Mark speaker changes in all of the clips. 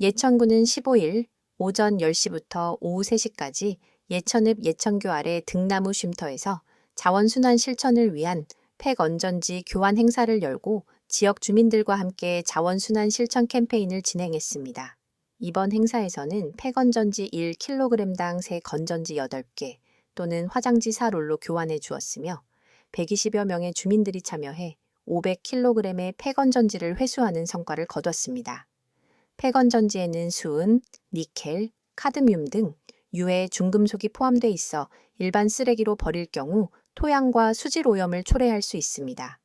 Speaker 1: 예천군은 15일 오전 10시부터 오후 3시까지 예천읍 예천교 아래 등나무 쉼터에서 자원순환 실천을 위한 폐건전지 교환 행사를 열고 지역 주민들과 함께 자원순환 실천 캠페인을 진행했습니다. 이번 행사에서는 폐건전지 1kg당 새 건전지 8개 또는 화장지 4롤로 교환해 주었으며 120여 명의 주민들이 참여해 500kg의 폐건전지를 회수하는 성과를 거뒀습니다. 폐건전지에는 수은, 니켈, 카드뮴 등 유해 중금속이 포함돼 있어 일반 쓰레기로 버릴 경우 토양과 수질 오염을 초래할 수 있습니다.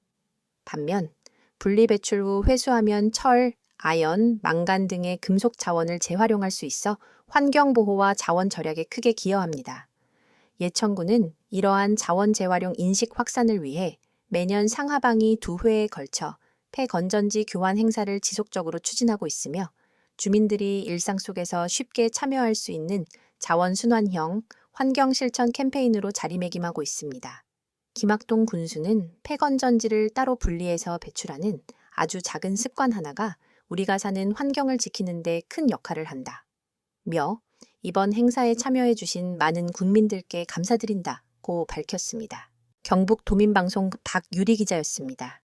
Speaker 1: 반면 분리 배출 후 회수하면 철, 아연, 망간 등의 금속 자원을 재활용할 수 있어 환경 보호와 자원 절약에 크게 기여합니다. 예천구는 이러한 자원 재활용 인식 확산을 위해 매년 상하방이 두 회에 걸쳐 폐건전지 교환 행사를 지속적으로 추진하고 있으며 주민들이 일상 속에서 쉽게 참여할 수 있는 자원순환형 환경 실천 캠페인으로 자리매김하고 있습니다. 김학동 군수는 폐건전지를 따로 분리해서 배출하는 아주 작은 습관 하나가 우리가 사는 환경을 지키는 데 큰 역할을 한다. 며 이번 행사에 참여해 주신 많은 국민들께 감사드린다고 밝혔습니다. 경북 도민방송 박유리 기자였습니다.